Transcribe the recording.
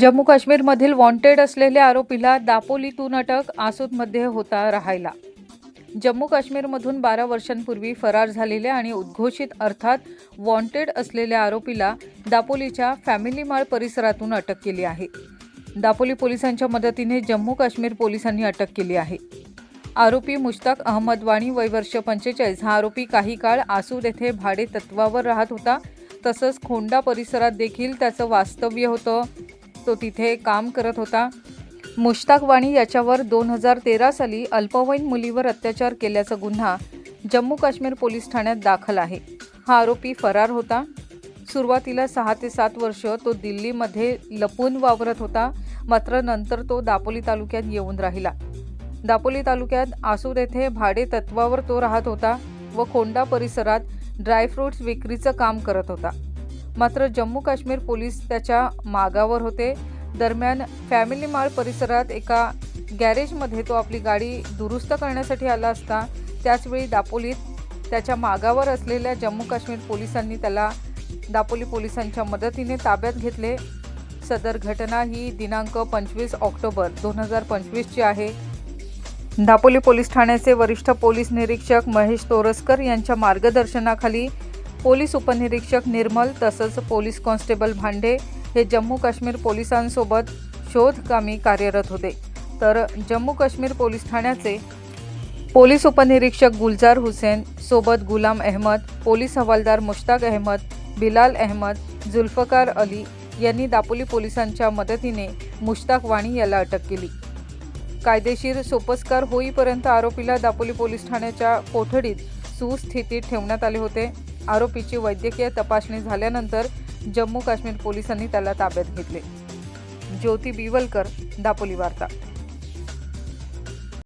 जम्मू काश्मीरमधील वॉन्टेड असलेल्या आरोपीला दापोलीतून अटक आसूदमध्ये होता राहायला. जम्मू काश्मीरमधून बारा वर्षांपूर्वी फरार झालेल्या आणि उद्घोषित अर्थात वॉन्टेड असलेल्या आरोपीला दापोलीच्या फॅमिली माळ परिसरातून अटक केली आहे. दापोली पोलिसांच्या मदतीने जम्मू काश्मीर पोलिसांनी अटक केली आहे. आरोपी मुश्ताक अहमद वाणी वय वर्ष पंचेचाळीस. हा आरोपी काही काळ आसूद येथे भाडे तत्वावर राहत होता. तसंच खोंडा परिसरात देखील त्याचं वास्तव्य होतं. तो तिथे काम करत होता. मुश्ताक वाणी याच्यावर दोन हजार तेरा साली अल्पवयीन मुलीवर अत्याचार केल्याचा गुन्हा जम्मू काश्मीर पोलीस ठाण्यात दाखल आहे. हा आरोपी फरार होता. सुरुवातीला सहा ते सात वर्ष तो दिल्लीमध्ये लपून वावरत होता. मात्र नंतर तो दापोली तालुक्यात येऊन राहिला. दापोली तालुक्यात आसूर येथे भाडे तत्वावर तो राहत होता व खोंडा परिसरात ड्रायफ्रुट्स विक्रीचं काम करत होता. मात्र जम्मू काश्मीर पोलीस त्याच्या मागावर होते. दरम्यान फॅमिली माळ परिसरात एका गॅरेजमध्ये तो आपली गाडी दुरुस्त करण्यासाठी आला असता त्याचवेळी दापोलीत त्याच्या मागावर असलेल्या जम्मू काश्मीर पोलिसांनी त्याला दापोली पोलिसांच्या मदतीने ताब्यात घेतले. सदर घटना ही दिनांक पंचवीस ऑक्टोबर दोन हजार पंचवीसची आहे. दापोली पोलीस ठाण्याचे वरिष्ठ पोलीस निरीक्षक महेश तोरसकर यांच्या मार्गदर्शनाखाली पोलीस उपनिरीक्षक निर्मल तसंच पोलीस कॉन्स्टेबल भांडे हे जम्मू काश्मीर पोलिसांसोबत शोधकामी कार्यरत होते. तर जम्मू काश्मीर पोलीस ठाण्याचे पोलीस उपनिरीक्षक गुलजार हुसेन सोबत गुलाम अहमद पोलीस हवालदार मुश्ताक अहमद बिलाल अहमद जुल्फकार अली यांनी दापोली पोलिसांच्या मदतीने मुश्ताक वाणी याला अटक केली. कायदेशीर सोपस्कार होईपर्यंत आरोपीला दापोली पोलीस ठाण्याच्या कोठडीत सुस्थितीत ठेवण्यात आले होते. आरोपीची वैद्यकीय तपासणी झाल्यानंतर जम्मू काश्मीर पोलिसांनी त्याला ताब्यात घेतले. ज्योती बिवलकर दापोली वार्ता.